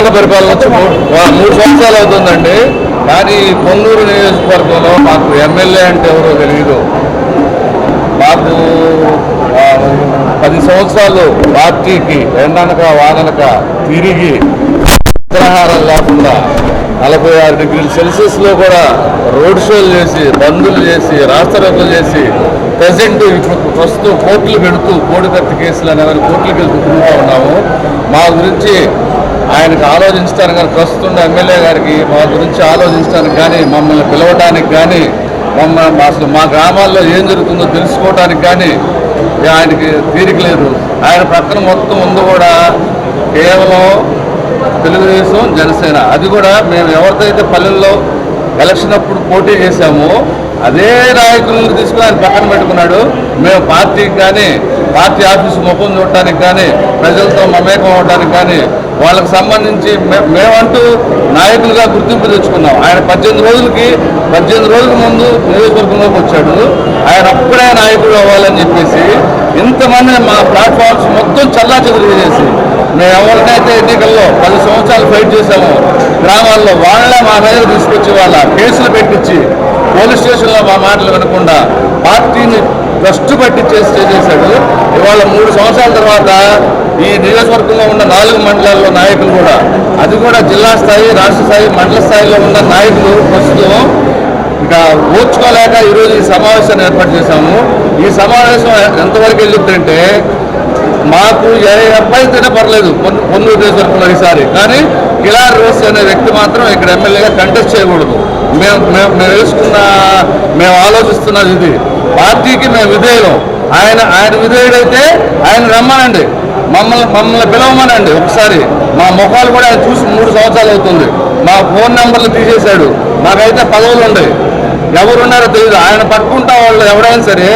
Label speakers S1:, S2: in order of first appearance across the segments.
S1: జగనన్న పరిపాలన మూడు సంవత్సరాలు అవుతుందండి. కానీ పొన్నూరు నియోజకవర్గంలో మాకు ఎమ్మెల్యే అంటే ఎవరో తెలియదు మాకు పది సంవత్సరాలు పార్టీకి ఎండనక వాననక తిరిగి నిద్రాహారం లేకుండా నలభై ఆరు డిగ్రీల సెల్సియస్లో కూడా రోడ్ షోలు చేసి బందులు చేసి రాస్తారోకలు చేసి ప్రజెంట్ ఇప్పుడు ప్రస్తుతం కోర్టులు పెడుతూ కోడికత్తి కేసులు అనేవారు కోర్టులకు వెళ్తూ ఉన్నాము. మా గురించి ఆయనకు ఆలోచించడానికి కానీ ప్రస్తుతం ఎమ్మెల్యే గారికి మా గురించి ఆలోచించడానికి కానీ మమ్మల్ని పిలవడానికి కానీ మమ్మల్ని అసలు మా గ్రామాల్లో ఏం జరుగుతుందో తెలుసుకోవడానికి కానీ ఆయనకి తీరిక లేదు. ఆయన ప్రక్కన మొత్తం ఉంది కూడా కేవలం తెలుగుదేశం జనసేన. అది కూడా మేము ఎవరితో అయితే పల్లెల్లో ఎలక్షన్ అప్పుడు పోటీ చేశామో అదే నాయకులను తీసుకుని ఆయన పక్కన పెట్టుకున్నాడు. మేము పార్టీకి కానీ పార్టీ ఆఫీసు ముఖం చూడటానికి కానీ ప్రజలతో మమేకం అవడానికి కానీ వాళ్ళకి సంబంధించి మే- మేమంటూ నాయకులుగా గుర్తింపు తెచ్చుకున్నాం. ఆయన పద్దెనిమిది రోజులకి పద్దెనిమిది రోజుల ముందు నియోజకవర్గంలోకి వచ్చాడు. ఆయన అప్పుడే నాయకుడు అవ్వాలని చెప్పేసి ఇంతమంది మా ప్లాట్ఫామ్స్ మొత్తం చల్లా చెదురు చేసి మేము ఎవరినైతే ఎన్నికల్లో పది సంవత్సరాలు ఫైట్ చేశామో గ్రామాల్లో వాళ్ళే మా మీద తీసుకొచ్చి వాళ్ళ కేసులు పెట్టించి పోలీస్ స్టేషన్లో మా మాటలు వినకుండా పార్టీని భ్రష్టు పట్టించేసి చేశాడు ఇవాళ మూడు సంవత్సరాల తర్వాత ఈ నియోజకవర్గంలో ఉన్న నాలుగు మండలాల్లో నాయకులు కూడా అది కూడా జిల్లా స్థాయి రాష్ట్ర స్థాయి మండల స్థాయిలో ఉన్న నాయకులు ప్రస్తుతం ఇక ఓర్చుకోలేక ఈరోజు ఈ సమావేశాన్ని ఏర్పాటు చేశాము. ఈ సమావేశం ఎంతవరకు వెళ్ళిందంటే మాకు ఏ అబ్బాయితేనే పర్లేదు పొన్ను నియోజకవర్గంలో ఈసారి. కానీ కిలార్ రోస్ అనే వ్యక్తి మాత్రం ఇక్కడ ఎమ్మెల్యేగా కంటెస్ట్ చేయకూడదు. మేము మేము మేము వేసుకున్న మేము ఆలోచిస్తున్నది ఇది. పార్టీకి మేము విధేయులం. ఆయన ఆయన విధేయుడైతే ఆయన రమ్మనండి. మమ్మల్ని మమ్మల్ని పిలవమనండి ఒకసారి. మా ముఖాలు కూడా ఆయన చూసి మూడు సంవత్సరాలు అవుతుంది. మా ఫోన్ నెంబర్లు తీసేశాడు. మాకైతే పదవులు ఉండవు ఎవరున్నారో తెలియదు ఆయన పట్టుకుంటా వాళ్ళు ఎవరైనా సరే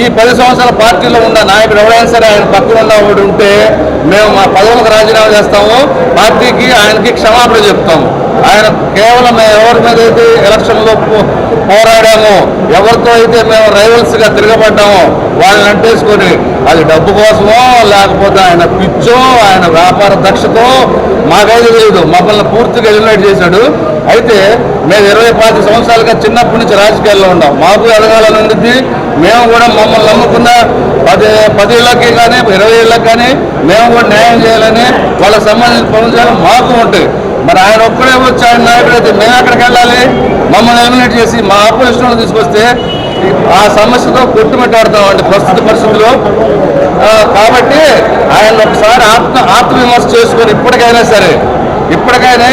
S1: ఈ పది సంవత్సరాల పార్టీలో ఉన్న నాయకుడు ఎవరైనా సరే ఆయన పక్కన ఉన్నవాడు ఉంటే మేము మా పదవులకు రాజీనామా చేస్తాము పార్టీకి ఆయనకి క్షమాపణ చెప్తాము ఆయన కేవలం మేము ఎవరి మీద అయితే ఎలక్షన్లో పోరాడామో ఎవరితో అయితే మేము రైవల్స్గా తిరగబడ్డామో వాళ్ళని అంటేసుకొని అది డబ్బు కోసమో లేకపోతే ఆయన పిచ్చో ఆయన వ్యాపార దక్షతో మాకైతే తెలియదు. మమ్మల్ని పూర్తిగా ఎలిమినేట్ చేశాడు. అయితే మేము ఇరవై పాతి సంవత్సరాలుగా చిన్నప్పటి నుంచి రాజకీయాల్లో ఉన్నాం. మాకు ఎదగాలని ఉంది మేము కూడా మమ్మల్ని నమ్ముకున్న పది పది ఏళ్ళకి కానీ ఇరవై ఏళ్ళకి కానీ మేము కూడా న్యాయం చేయాలని వాళ్ళకి సంబంధించిన పనులు చేయాలని మాకు ఉంటాయి. మరి ఆయన ఒక్కడే వచ్చి ఆయన నాయకుడు అయితే మేము ఎక్కడికి వెళ్ళాలి? మమ్మల్ని ఎలిమినేట్ చేసి మా ఆపోజిషన్ తీసుకొస్తే ఆ సమస్యతో కొట్టుమిట్టాడుతామండి ప్రస్తుత పరిస్థితుల్లో కాబట్టి ఆయన ఒకసారి ఆత్మ ఆత్మవిమర్శ చేసుకొని ఇప్పటికైనా సరే ఇప్పటికైనా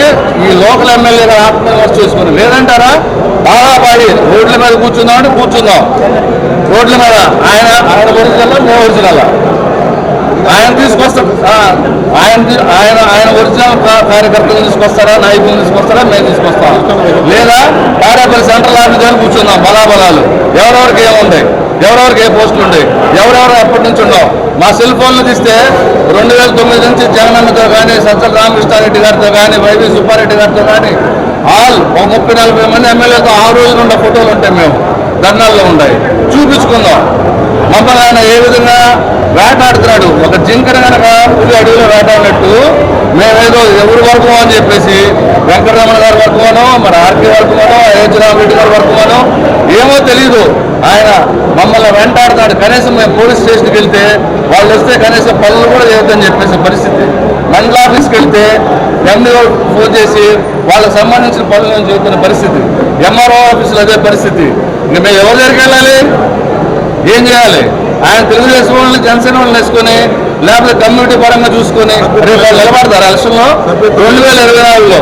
S1: ఈ లోకల్ ఎమ్మెల్యేగా ఆత్మవిమర్శ చేసుకుని లేదంటారా? బాగా పాడి రోడ్ల మీద కూర్చుందాం అంటే కూర్చుందాం. రోడ్ల మీద ఆయన ఆయన ఒరిజినల్ మేము ఒరిజినల్. ఆయన తీసుకొస్తాం ఆయన ఆయన ఆయన ఒరిజినల్ కార్యకర్తలు తీసుకొస్తారా నాయకులు తీసుకొస్తారా మేము తీసుకొస్తాం. లేదా తాడేపల్లి సెంట్రల్ ఆఫీస్ దగ్గర కూర్చుందాం బలాబలాలు. ఎవరెవరికి ఏముంది? ఎవరెవరికి ఏ పోస్టులు ఉన్నాయి ఎవరెవరు ఎప్పటి నుంచి ఉన్నాం మా సెల్ ఫోన్లు తీస్తే రెండు వేల తొమ్మిది నుంచి జగనన్నతో కానీ సజ్జల రామకృష్ణారెడ్డి గారితో కానీ వైవి సుబ్బారెడ్డి గారితో కానీ ఆల్ ఒక ముప్పై నలభై మంది ఎమ్మెల్యేతో ఆ రోజులు ఉన్న ఫోటోలు ఉంటాయి మేము ధర్నాల్లో ఉన్నాయి చూపించుకుందాం. మమ్మల్ని ఆయన ఏ విధంగా వేటాడుతున్నాడు? ఒక జింకను కనుక పులి అడవిలో వేటాడినట్టు మేమేదో ఎవరి వరకు అని చెప్పేసి వెంకటరమణ గారి వర్గమనో మరి ఆర్కే వర్గమనో అయోధ్య రామరెడ్డి గారి వర్గమనో ఏమో తెలీదు. ఆయన మమ్మల్ని వెంటాడుతాడు కనీసం మేము పోలీస్ స్టేషన్కి వెళ్తే వాళ్ళు వస్తే కనీసం పనులు కూడా చేయొద్దని చెప్పేసి పరిస్థితి. మండల ఆఫీస్కి వెళ్తే ఎంఈఓ ఫోన్ చేసి వాళ్ళకి సంబంధించిన పనులను చెబుతున్న పరిస్థితి. ఎంఆర్ఓ ఆఫీసులో అదే పరిస్థితి. మేము ఎవరి దగ్గరికి వెళ్ళాలి? ఏం చేయాలి? ఆయన తెలుగుదేశం వాళ్ళని జనసేన వాళ్ళని వేసుకొని లేకపోతే కమ్యూనిటీ పరంగా చూసుకొని రేపు నిలబడతారు? ఎలక్షన్లో రెండు వేల ఇరవై నాలుగులో.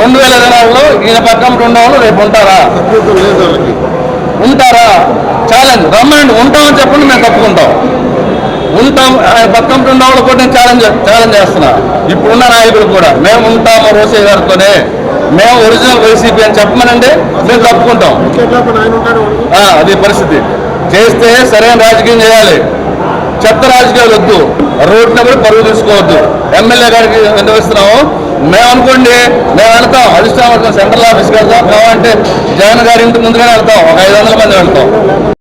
S1: రెండు వేల ఇరవై నాలుగులో ఈయన పక్కన రెండు వాళ్ళు రేపు ఉంటారా? ఉంటారా? ఛాలెంజ్. రమ్మండి ఉంటామని చెప్పండి మేము తప్పుకుంటాం. ఉంటాం ఆయన పక్కన రెండు వాళ్ళు కూడా నేను ఛాలెంజ్ ఛాలెంజ్ చేస్తున్నా. ఇప్పుడున్న నాయకులు కూడా. మేము ఉంటాము రోసే గారితోనే. మేము ఒరిజినల్ వైసీపీ అని చెప్పమనండి మేము తప్పుకుంటాం. అది పరిస్థితి. చేస్తే సరైన రాజకీయం చేయాలి. చెత్త రాజకీయాలు వద్దు. రోడ్డు కూడా పరుగు తీసుకోవద్దు. ఎమ్మెల్యే గారికి విన్నవిస్తున్నాము మేము అనుకోండి మేము వెళ్తాం. అధిష్టానం సెంట్రల్ ఆఫీస్కి వెళ్తాం. కావాలంటే జగన్ గారి ఇంటి ముందుగానే వెళ్తాం. ఒక ఐదు వందల మంది వెళ్తాం.